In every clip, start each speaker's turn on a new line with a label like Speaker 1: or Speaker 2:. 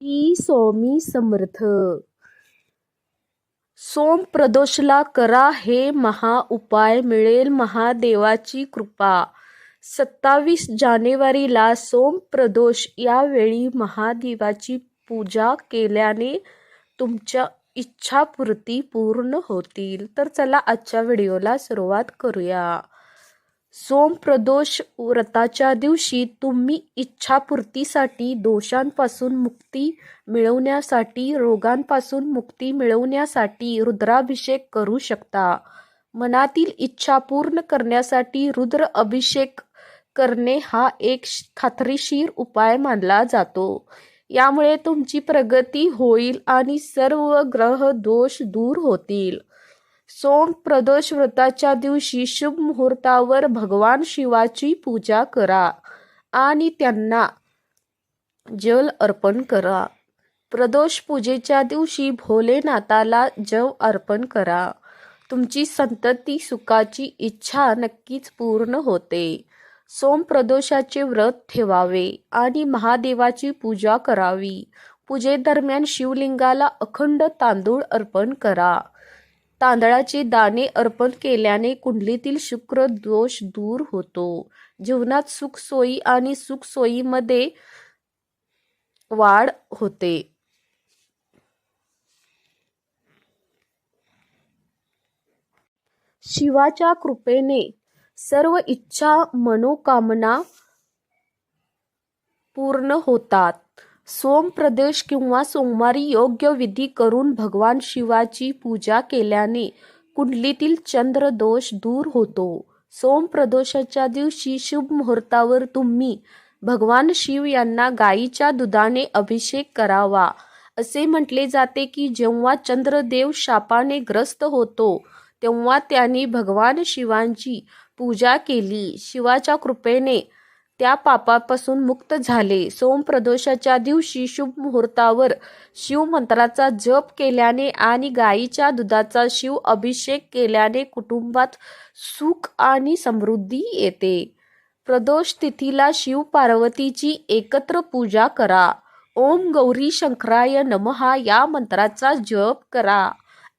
Speaker 1: E Swami Samarth. सोम प्रदोषला करा हे महा उपाय मिळेल महादेवाची कृपा. सत्तावीस जानेवारीला सोम प्रदोष यावेळी महादेवाची पूजा केल्याने तुमच्या इच्छापूर्ती पूर्ण होतील. तर चला आजच्या व्हिडिओला सुरुवात करूया. सोमप्रदोष व्रताच्या दिवशी तुम्ही इच्छापूर्तीसाठी दोषांपासून मुक्ती मिळवण्यासाठी रोगांपासून मुक्ती मिळवण्यासाठी रुद्राभिषेक करू शकता. मनातील इच्छा पूर्ण करण्यासाठी रुद्र अभिषेक करणे हा एक खात्रीशीर उपाय मानला जातो. यामुळे तुमची प्रगती होईल आणि सर्व ग्रह दोष दूर होतील. सोम प्रदोष व्रताच्या दिवशी शुभ मुहूर्तावर भगवान शिवाची पूजा करा आणि त्यांना जल अर्पण करा. प्रदोष पूजेच्या दिवशी भोलेनाथाला जव अर्पण करा. तुमची संतती सुखाची इच्छा नक्कीच पूर्ण होते. सोम प्रदोषाचे व्रत ठेवावे आणि महादेवाची पूजा करावी. पूजेदरम्यान शिवलिंगाला अखंड तांदूळ अर्पण करा. तांदळाचे दाणे अर्पण केल्याने कुंडलीतील शुक्र दोष दूर होतो. जीवनात सुखसोयी आणि सुखसोयीमध्ये वाढ होते. शिवाच्या कृपेने सर्व इच्छा मनोकामना पूर्ण होतात. सोम प्रदेश किंवा सोमवारी योग्य विधी करून भगवान शिवाची पूजा केल्याने कुंडलीतील चंद्र दोष दूर होतो. सोम प्रदोषाच्या दिवशी शुभ मुहूर्तावर तुम्ही भगवान शिव यांना गायीच्या दुधाने अभिषेक करावा. असे म्हटले जाते की जेव्हा चंद्रदेव शापाने ग्रस्त होतो तेव्हा त्यांनी भगवान शिवांची पूजा केली. शिवाच्या कृपेने त्या पापापासून मुक्त झाले. सोम प्रदोषाच्या दिवशी शुभ मुहूर्तावर शिवमंत्राचा जप केल्याने आणि गायीच्या दुधाचा शिव अभिषेक केल्याने कुटुंबात सुख आणि समृद्धी येते. प्रदोष तिथीला शिव पार्वतीची एकत्र पूजा करा. ओम गौरी शंकराय नमहा या मंत्राचा जप करा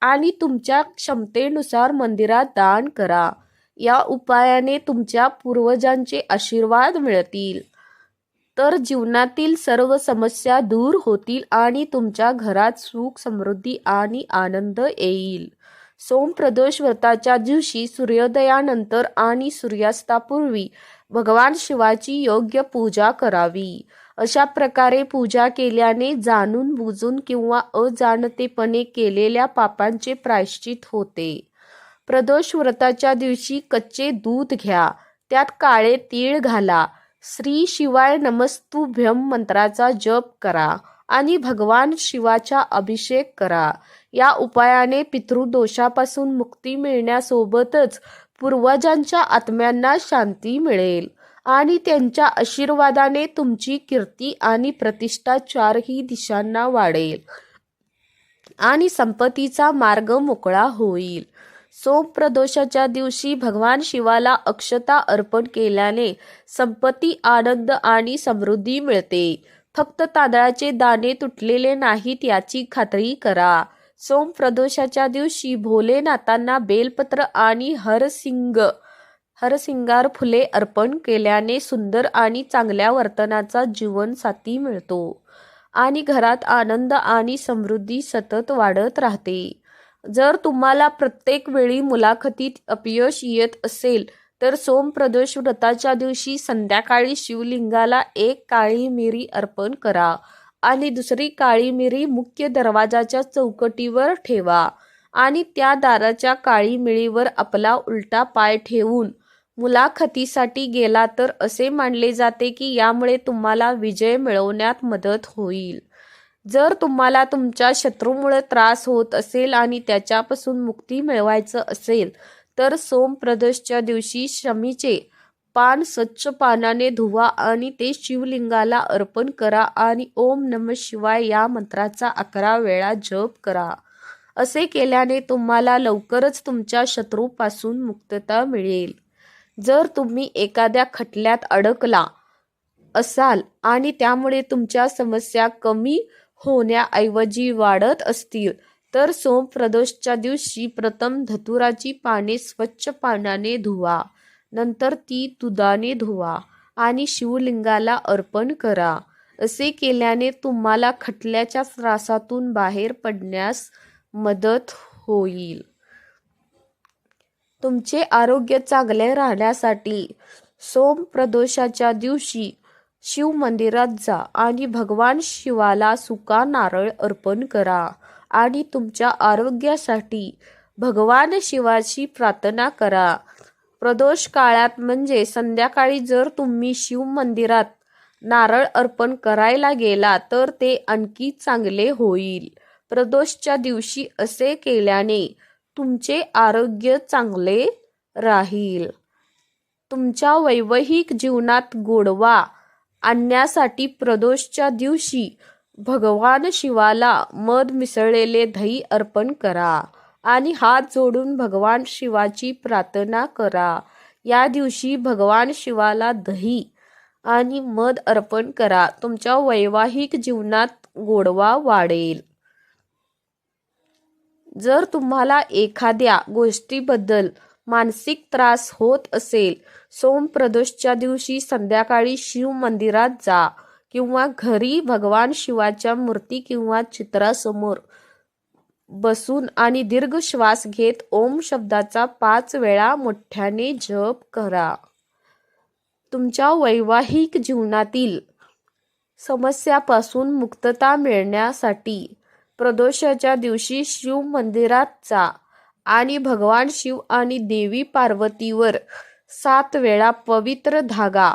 Speaker 1: आणि तुमच्या क्षमतेनुसार मंदिरात दान करा. या उपायाने तुमच्या पूर्वजांचे आशीर्वाद मिळतील. तर जीवनातील सर्व समस्या दूर होतील आणि तुमच्या घरात सुख समृद्धी आणि आनंद येईल. सोमप्रदोष व्रताच्या दिवशी सूर्योदयानंतर आणि सूर्यास्तापूर्वी भगवान शिवाची योग्य पूजा करावी. अशा प्रकारे पूजा केल्याने जाणून बुजून किंवा अजाणतेपणे केलेल्या पापांचे प्रायश्चित होते. प्रदोष व्रताच्या दिवशी कच्चे दूध घ्या. त्यात काळे तीळ घाला. श्री शिवाय नमस्तुभ्यम मंत्राचा जप करा आणि भगवान शिवाचा अभिषेक करा. या उपायाने पितृदोषापासून मुक्ती मिळण्यासोबतच पूर्वजांच्या आत्म्यांना शांती मिळेल आणि त्यांच्या आशीर्वादाने तुमची कीर्ती आणि प्रतिष्ठा चारही दिशांना वाढेल आणि संपत्तीचा मार्ग मोकळा होईल. सोमप्रदोषाच्या दिवशी भगवान शिवाला अक्षता अर्पण केल्याने संपत्ती आनंद आणि समृद्धी मिळते. फक्त तांदळाचे दाणे तुटलेले नाहीत याची खात्री करा. सोमप्रदोषाच्या दिवशी भोलेनाथांना बेलपत्र आणि हरसिंग हरसिंगार फुले अर्पण केल्याने सुंदर आणि चांगल्या वर्तनाचा जीवनसाथी मिळतो आणि घरात आनंद आणि समृद्धी सतत वाढत राहते. जर तुम्हाला प्रत्येक वेळी मुलाखतीत अपयश येत असेल तर सोमप्रदोष व्रताच्या दिवशी संध्याकाळी शिवलिंगाला एक काळी मिरी अर्पण करा आणि दुसरी काळी मिरी मुख्य दरवाजाच्या चौकटीवर ठेवा आणि त्या दाराच्या काळी मिळीवर आपला उलटा पाय ठेवून मुलाखतीसाठी गेला तर असे मानले जाते की यामुळे तुम्हाला विजय मिळवण्यात मदत होईल. जर तुम्हाला तुमच्या शत्रूमुळे त्रास होत असेल आणि त्याच्यापासून मुक्ती मिळवायचं असेल तर सोमप्रदोषच्या दिवशी शमीचे पान स्वच्छ पानाने धुवा आणि ते शिवलिंगाला अर्पण करा आणि ओम नम शिवाय या मंत्राचा अकरा वेळा जप करा. असे केल्याने तुम्हाला लवकरच तुमच्या शत्रूपासून मुक्तता मिळेल. जर तुम्ही एखाद्या खटल्यात अडकला असाल आणि त्यामुळे तुमच्या समस्या कमी होण्याऐवजी वाढत असतील. तर सोमप्रदोषच्या दिवशी प्रथम धतुराची पाने स्वच्छ पाण्याने धुवा. नंतर ती दुधाने धुवा आणि शिवलिंगाला अर्पण करा. असे केल्याने तुम्हाला खटल्याच्या त्रासातून बाहेर पडण्यास मदत होईल. तुमचे आरोग्य चांगले राहण्यासाठी सोम प्रदोषाच्या दिवशी शिव मंदिरात जा आणि भगवान शिवाला सुका नारळ अर्पण करा आणि तुमच्या आरोग्यासाठी भगवान शिवाची प्रार्थना करा. प्रदोष काळात म्हणजे संध्याकाळी जर तुम्ही शिव मंदिरात नारळ अर्पण करायला गेला तर ते आणखी चांगले होईल. प्रदोषच्या दिवशी असे केल्याने तुमचे आरोग्य चांगले राहील. तुमच्या वैवाहिक जीवनात गोडवा आणण्यासाठी प्रदोषच्या दिवशी भगवान शिवाला मध मिसळलेले दही अर्पण करा आणि हात जोडून भगवान शिवाची प्रार्थना करा. या दिवशी भगवान शिवाला दही आणि मध अर्पण करा. तुमच्या वैवाहिक जीवनात गोडवा वाढेल. जर तुम्हाला एखाद्या गोष्टीबद्दल मानसिक त्रास होत असेल सोमप्रदोषच्या दिवशी संध्याकाळी शिव मंदिरात जा किंवा घरी भगवान शिवाच्या मूर्ती किंवा चित्रासमोर बसून आणि दीर्घ श्वास घेत ओम शब्दाचा पाच वेळा मोठ्याने जप करा. तुमच्या वैवाहिक जीवनातील समस्यापासून मुक्तता मिळण्यासाठी प्रदोषाच्या दिवशी शिव मंदिरात जा आणि भगवान शिव आणि देवी पार्वतीवर सात वेळा पवित्र धागा.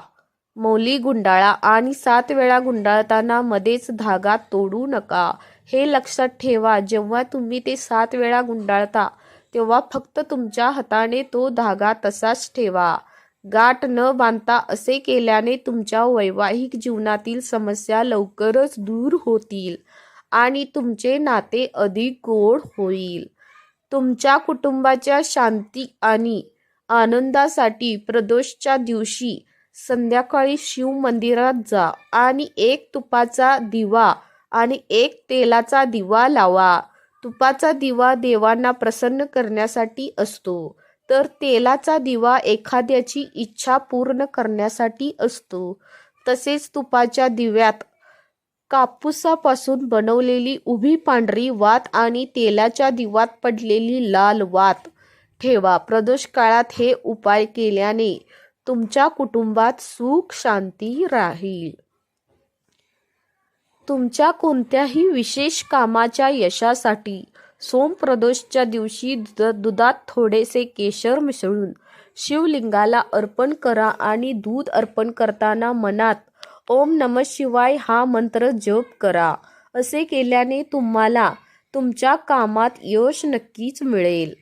Speaker 1: मौली गुंडाळा आणि सात वेळा गुंडाळताना मध्येच धागा तोडू नका. हे लक्षात ठेवा जेव्हा तुम्ही ते सात वेळा गुंडाळता तेव्हा फक्त तुमच्या हाताने तो धागा तसाच ठेवा. गाठ न बांधता असे केल्याने तुमच्या वैवाहिक जीवनातील समस्या लवकरच दूर होतील आणि तुमचे नाते अधिक गोड होईल. तुमच्या कुटुंबाच्या शांती आणि आनंदासाठी प्रदोषच्या दिवशी संध्याकाळी शिव मंदिरात जा आणि एक तुपाचा दिवा आणि एक तेलाचा दिवा लावा. तुपाचा दिवा देवांना प्रसन्न करण्यासाठी असतो तर तेलाचा दिवा एखाद्याची इच्छा पूर्ण करण्यासाठी असतो. तसेच तुपाच्या दिव्यात कापूसापासून बनवलेली उभी पांढरी वात आणि तेलाच्या दिवात पडलेली लाल वात ठेवा. प्रदोष काळात हे उपाय केल्याने तुमच्या कुटुंबात सुख शांती राहील. तुमच्या कोणत्याही विशेष कामाच्या यशासाठी सोमप्रदोषच्या दिवशी दुधात थोडेसे केशर मिसळून शिवलिंगाला अर्पण करा आणि दूध अर्पण करताना मनात ओम नम शिवाय हा मंत्र जप करा. असे केल्याने तुम्हाला तुमच्या कामात यश नक्कीच मिळेल.